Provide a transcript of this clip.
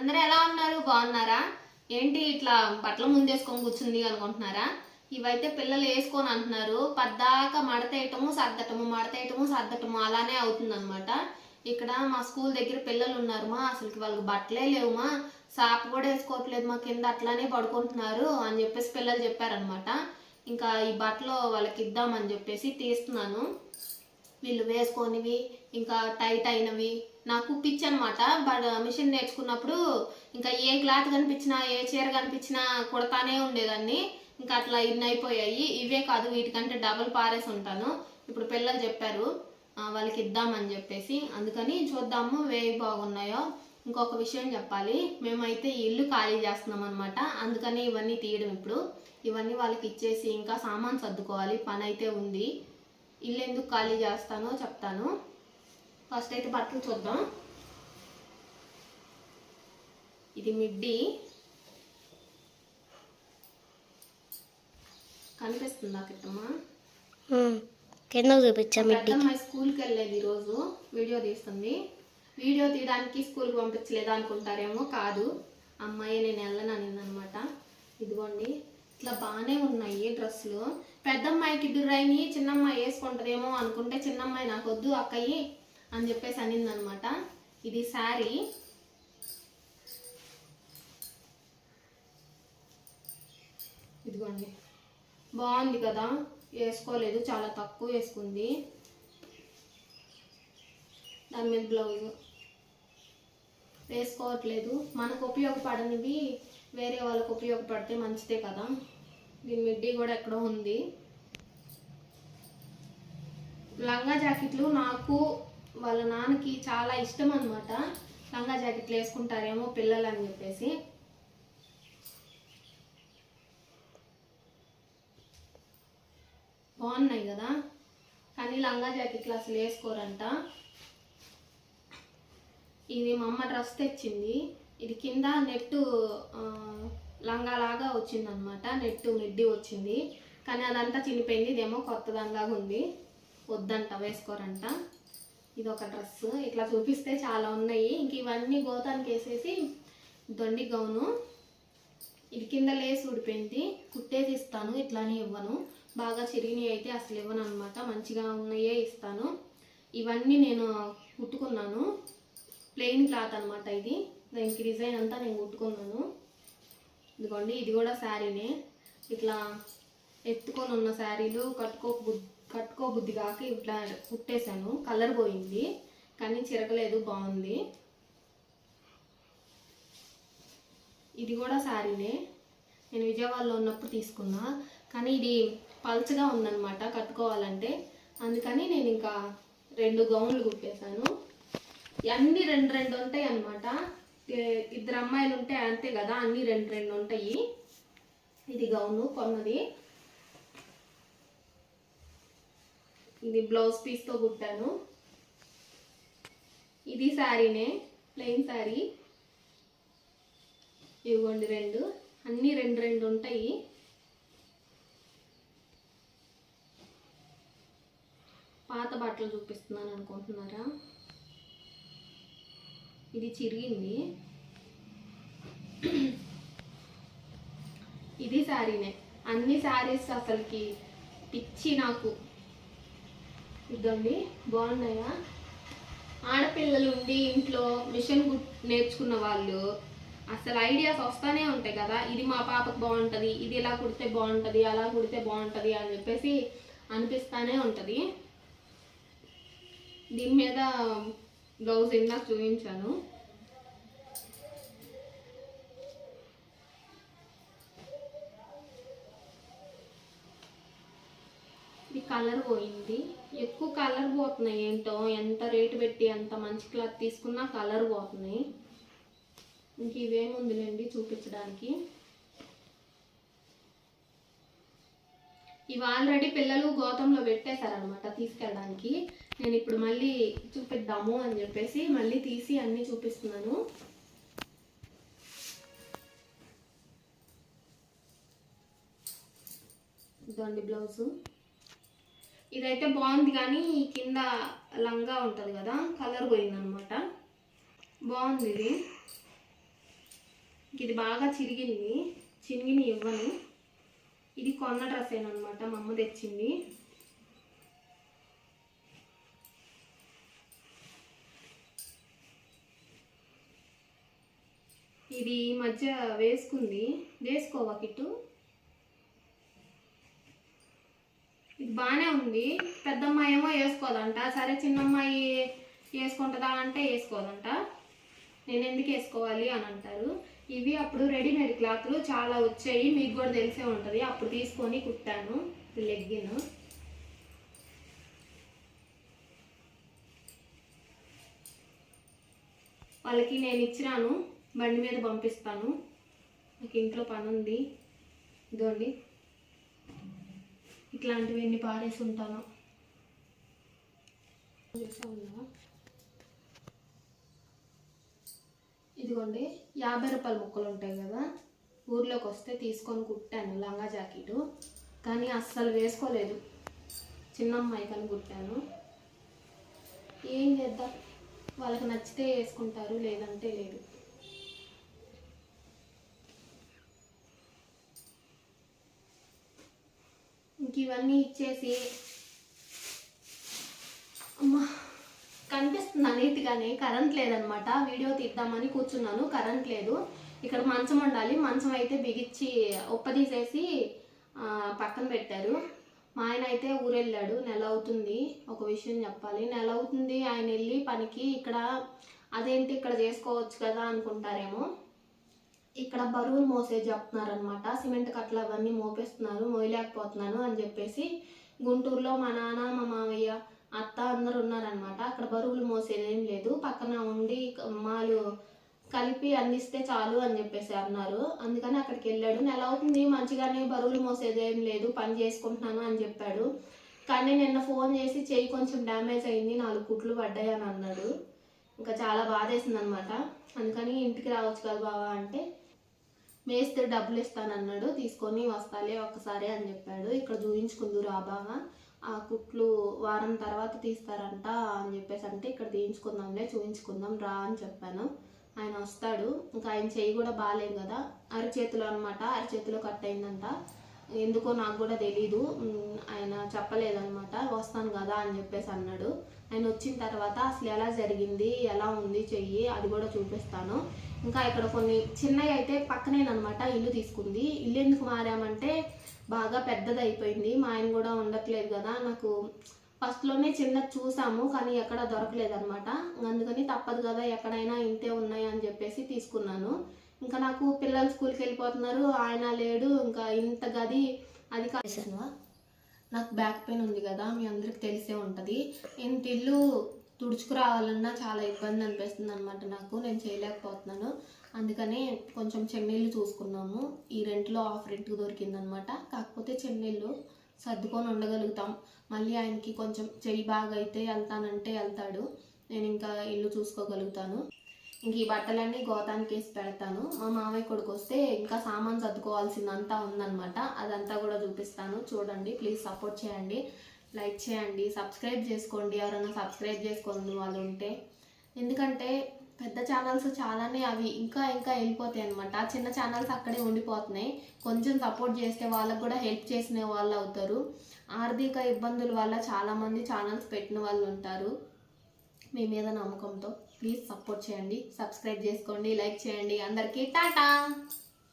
అందరూ ఎలా ఉన్నారు? బాగున్నారా? ఏంటి ఇట్లా బట్టలు ముందేసుకొని కూర్చుంది అనుకుంటున్నారా? ఇవైతే పిల్లలు వేసుకొని అంటున్నారు. పద్దాక మడతేయటము సర్దటము మడతేయటము సర్దటము అలానే అవుతుంది ఇక్కడ మా స్కూల్ దగ్గర పిల్లలు ఉన్నారు మా. అసలుకి వాళ్ళకి బట్టలే లేవు మా కూడా వేసుకోవట్లేదు మా కింద అట్లానే పడుకుంటున్నారు అని చెప్పేసి పిల్లలు చెప్పారనమాట ఇంకా ఈ బట్టలు వాళ్ళకి ఇద్దామని చెప్పేసి తీస్తున్నాను. వీళ్ళు వేసుకొనివి ఇంకా టైట్ అయినవి. నాకు పిచ్ అనమాట బట్ మిషన్ నేర్చుకున్నప్పుడు ఇంకా ఏ క్లాత్ కనిపించినా ఏ చీర కనిపించినా కుడతానే ఉండేదాన్ని. ఇంకా అట్లా ఇన్ అయిపోయాయి. ఇవే కాదు వీటికంటే డబుల్ పారేసి ఉంటాను. ఇప్పుడు పిల్లలు చెప్పారు వాళ్ళకి ఇద్దామని చెప్పేసి. అందుకని చూద్దాము వేవి బాగున్నాయో. ఇంకొక విషయం చెప్పాలి. మేమైతే ఇల్లు ఖాళీ చేస్తున్నాం అనమాట అందుకని ఇవన్నీ తీయడం ఇప్పుడు. ఇవన్నీ వాళ్ళకి ఇచ్చేసి ఇంకా సామాన్ సర్దుకోవాలి. పని అయితే ఉంది. ఇల్లు ఎందుకు ఖాళీ చేస్తానో చెప్తాను. ఫస్ట్ అయితే బట్టలు చూద్దాం. ఇది మిడ్డీ. కనిపిస్తుందా కిట్టమ్మా? కింద చూపించా మిడ్డి పెద్దమ్మాయి స్కూల్కి వెళ్ళేది ఈరోజు. వీడియో తీస్తుంది. వీడియో తీయడానికి స్కూల్కి పంపించలేదు అనుకుంటారేమో కాదు. అమ్మాయి నేను వెళ్ళను అనిందనమాట. ఇదిగోండి. ఇట్లా బాగానే ఉన్నాయి డ్రెస్సులు. పెద్దమ్మాయికి దుర్రాయిని చిన్నమ్మాయి వేసుకుంటదేమో అనుకుంటే చిన్నమ్మాయి నాకు వద్దు అక్కయ్యి. అని చెప్పేసి అనిందనమాట. ఇది శారీ. ఇదిగోండి. బాగుంది కదా? వేసుకోలేదు చాలా తక్కువ వేసుకుంది. దాని మీద బ్లౌజ్. వేసుకోవట్లేదు. మనకు ఉపయోగపడనివి వేరే వాళ్ళకు ఉపయోగపడితే మంచిదే కదా? దీని మిడ్డీ కూడా ఎక్కడో ఉంది. లంగా జాకెట్లు నాకు వాళ్ళ నాన్నకి చాలా ఇష్టం అనమాట లంగా జాకెట్లు వేసుకుంటారేమో పిల్లలు అని చెప్పేసి. బాగున్నాయి కదా? కానీ లంగా జాకెట్లు అసలు వేసుకోరంట. ఇది మా అమ్మ డ్రెస్ తెచ్చింది. ఇది కింద నెట్టు లంగాలాగా లంగా లాగా వచ్చిందనమాట నెట్టు మిడ్డి వచ్చింది. కానీ అదంతా చినిపోయింది. ఇదేమో కొత్త ఉంది. వద్దంట వేసుకోరంట. ఇది ఒక డ్రెస్ ఇట్లా చూపిస్తే చాలా ఉన్నాయి. ఇంక ఇవన్నీ గోతానికి వేసేసి దొండి గౌను. ఇది కింద లేసి ఊడిపోయింది. కుట్టేసి ఇస్తాను. ఇట్లానే ఇవ్వను. బాగా చిరిగినవి అయితే అసలు ఇవ్వను అనమాట మంచిగా ఉన్నాయే ఇస్తాను. ఇవన్నీ నేను కుట్టుకున్నాను. ప్లెయిన్ క్లాత్ అనమాట ఇది. దానికి డిజైన్ అంతా నేను కుట్టుకున్నాను. ఇదిగోండి ఇది కూడా శారీనే. ఇట్లా ఎత్తుకొని ఉన్న శారీలు కట్టుకోక కట్టుకోబుద్ధి కట్టుకో బుద్ధి కాక ఇట్లా కుట్టేశాను. కలర్ పోయింది కానీ చిరగలేదు బాగుంది. ఇది కూడా శారీనే. నేను విజయవాడలో ఉన్నప్పుడు తీసుకున్నా. కానీ ఇది పల్చగా ఉందన్నమాట కట్టుకోవాలంటే. అందుకని నేను ఇంకా రెండు గౌన్లు కుట్టేశాను. అన్నీ రెండు రెండు ఉంటాయి అన్నమాట. ఇద్దరు అమ్మాయిలు ఉంటే అంతే కదా అన్నీ రెండు రెండు ఉంటాయి. ఇది గౌను కొన్నది. ఇది బ్లౌజ్ పీస్తో కుట్టాను. ఇది శారీనే ప్లెయిన్ శారీ. ఇవ్వండి రెండు. అన్నీ రెండు రెండు ఉంటాయి. పాత బట్టలు చూపిస్తున్నాను అనుకుంటున్నారా? ఇది చిరిగింది. ఇది శారీనే. అన్ని శారీస్ అసలుకి పిచ్చి నాకు. ఇదండి బాగున్నాయా? ఆడపిల్లలు ఉండి ఇంట్లో మిషన్ నేర్చుకున్న వాళ్ళు అసలు ఐడియాస్ వస్తానే ఉంటాయి కదా. ఇది మా పాపకు బాగుంటుంది ఇది ఇలా కుడితే బాగుంటుంది అలా కుడితే బాగుంటుంది అని చెప్పేసి అనిపిస్తానే ఉంటుంది. దీని మీద బ్లౌజ్ ఇందాక చూపించాను. ఇది కలర్ పోయింది. ఎక్కువ కలర్ పోతున్నాయి ఏంటో ఎంత రేటు పెట్టి ఎంత మంచి క్లాత్ తీసుకున్నా కలర్ పోతున్నాయి. ఇంక ఇవేముందిలేండి చూపించడానికి. ఇవి ఆల్రెడీ పిల్లలు గోతంలో పెట్టేశారనమాట తీసుకెళ్ళడానికి. నేను ఇప్పుడు మళ్ళీ చూపిద్దాము అని చెప్పేసి మళ్ళీ తీసి అన్నీ చూపిస్తున్నాను. ఇదండి బ్లౌజు. ఇదైతే బాగుంది కానీ ఈ కింద లంగా ఉంటుంది కదా కలర్ పోయిందనమాట బాగుంది ఇది. ఇది బాగా చిరిగింది. చిరిగిని ఇవ్వను. ఇది కొన్న డ్రెస్ అనమాట మా అమ్మ తెచ్చింది. ఇది ఈ మధ్య వేసుకుంది. వేసుకోవా కిట్టు? ఇది బాగానే ఉంది. పెద్దమ్మాయి ఏమో వేసుకోదంట. సరే చిన్నమ్మాయి వేసుకుంటుందా అంటే వేసుకోదంట. నేను ఎందుకు వేసుకోవాలి అని అంటారు. ఇవి అప్పుడు రెడీమేడ్ క్లాత్లు చాలా వచ్చాయి. మీకు కూడా తెలిసే ఉంటుంది. అప్పుడు తీసుకొని కుట్టాను. లెగ్గిన్. వాళ్ళకి నేను ఇచ్చినాను బండి మీద పంపిస్తాను. నాకు ఇంట్లో పని ఉంది ఇదోండి ఇట్లాంటివి ఎన్ని పారేసి ఉంటాను. ఇదిగోండి యాభై రూపాయల ముక్కలు ఉంటాయి కదా. ఊర్లోకి వస్తే తీసుకొని కుట్టాను లంగా జాకెట్. కానీ అస్సలు వేసుకోలేదు. చిన్నమ్మాయి కానీ కుట్టాను. ఏం చేద్దాం? వాళ్ళకి నచ్చితే వేసుకుంటారు లేదంటే లేదు ఇంక ఇవన్నీ ఇచ్చేసి అమ్మా కనిపిస్తుందా నీట్గానే? కరెంట్ లేదనమాట. వీడియో తీద్దామని కూర్చున్నాను. కరెంట్ లేదు. ఇక్కడ మంచం ఉండాలి. మంచం అయితే బిగించి ఉప్పదీసేసి పక్కన పెట్టారు. మా ఆయన అయితే ఊరెళ్ళాడు. నెల అవుతుంది. ఒక విషయం చెప్పాలి. నెల అవుతుంది. ఆయన వెళ్ళి పనికి ఇక్కడ అదేంటి ఇక్కడ చేసుకోవచ్చు కదా అనుకుంటారేమో. ఇక్కడ బరువులు మోసేది చెప్తున్నారనమాట సిమెంట్ కట్టలు అవన్నీ మోపేస్తున్నారు మోయలేకపోతున్నాను అని చెప్పేసి గుంటూరులో మా నాన్న మా మామయ్య అత్త అందరు ఉన్నారనమాట అక్కడ బరువులు మోసేది ఏం లేదు. పక్కన ఉండి మాలు కలిపి అందిస్తే చాలు అని చెప్పేసి అన్నారు. అందుకని అక్కడికి వెళ్ళాడు. నెల అవుతుంది మంచిగానే బరువులు మోసేది ఏం లేదు పని చేసుకుంటున్నాను అని చెప్పాడు. కానీ నిన్న ఫోన్ చేసి చెయ్యి కొంచెం డ్యామేజ్ అయింది నాలుగు కుట్లు పడ్డాయి అని అన్నాడు. ఇంకా చాలా బాధేసింది అనమాట అందుకని ఇంటికి రావచ్చు కదా బావా అంటే మేస్త్రి డబ్బులు ఇస్తానన్నాడు తీసుకొని వస్తాలే ఒక్కసారి అని చెప్పాడు. ఇక్కడ చూయించుకుందురు ఆ ఆ కుట్లు వారం తర్వాత తీస్తారంట అని చెప్పేసి అంటే ఇక్కడ తీయించుకుందాంలే చూయించుకుందాం రా అని చెప్పాను. ఆయన వస్తాడు. ఇంకా ఆయన చెయ్యి కూడా బాగాలేదు కదా అరిచేతిలో అనమాట అరిచేతిలో కట్ అయిందంట. ఎందుకో నాకు కూడా తెలీదు. ఆయన చెప్పలేదనమాట వస్తాను కదా అని చెప్పేసి అన్నాడు. ఆయన వచ్చిన తర్వాత అసలు ఎలా జరిగింది ఎలా ఉంది చెయ్యి అది కూడా చూపిస్తాను. ఇంకా ఇక్కడ కొన్ని చిన్నవి అయితే పక్కనేనమాట ఇల్లు తీసుకుంది. ఇల్లు ఎందుకు మారామంటే బాగా పెద్దది అయిపోయింది మా ఆయన కూడా ఉండట్లేదు కదా. నాకు ఫస్ట్లోనే చిన్నది చూసాము కానీ ఎక్కడ దొరకలేదు అనమాట అందుకని తప్పదు కదా ఎక్కడైనా ఇంతే ఉన్నాయి అని చెప్పేసి తీసుకున్నాను. ఇంకా నాకు పిల్లలు స్కూల్కి వెళ్ళిపోతున్నారు. ఆయన లేడు. ఇంకా ఇంత గది అది కాదు నాకు బ్యాక్ పెయిన్ ఉంది కదా మీ అందరికి తెలిసే ఉంటుంది. ఇంత ఇల్లు తుడుచుకురావాలన్నా చాలా ఇబ్బంది అనిపిస్తుంది అనమాట నాకు. నేను చేయలేకపోతున్నాను. అందుకని కొంచెం చెన్నీళ్ళు చూసుకున్నాము. ఈ రెంట్లో ఆఫ్ రెంట్కి దొరికిందనమాట కాకపోతే చెన్నీళ్ళు సర్దుకొని ఉండగలుగుతాం. మళ్ళీ ఆయనకి కొంచెం చెయ్యి బాగా అయితే వెళ్తానంటే వెళ్తాడు. నేను ఇంకా ఇల్లు చూసుకోగలుగుతాను. ఇంక ఈ బట్టలన్నీ గోతానికి వేసి పెడతాను. మా మామయ్య కొడుకు వస్తే ఇంకా సామాన్ సర్దుకోవాల్సిందంతా ఉందన్నమాట. అదంతా కూడా చూపిస్తాను. చూడండి ప్లీజ్ సపోర్ట్ చేయండి. లైక్ చేయండి. సబ్స్క్రైబ్ చేసుకోండి. ఎవరైనా సబ్స్క్రైబ్ చేసుకోండి వాళ్ళు ఉంటే ఎందుకంటే పెద్ద ఛానల్స్ చాలానే అవి ఇంకా ఇంకా వెళ్ళిపోతాయి అనమాట చిన్న ఛానల్స్ అక్కడే ఉండిపోతున్నాయి. కొంచెం సపోర్ట్ చేస్తే వాళ్ళకు కూడా హెల్ప్ చేసిన వాళ్ళు అవుతారు. ఆర్థిక ఇబ్బందుల వల్ల చాలామంది ఛానల్స్ పెట్టిన వాళ్ళు ఉంటారు. మీ మీద నమ్మకంతో. ప్లీజ్ సపోర్ట్ చేయండి సబ్స్క్రైబ్ చేసుకోండి లైక్ చేయండి. అందరికీ టాటా!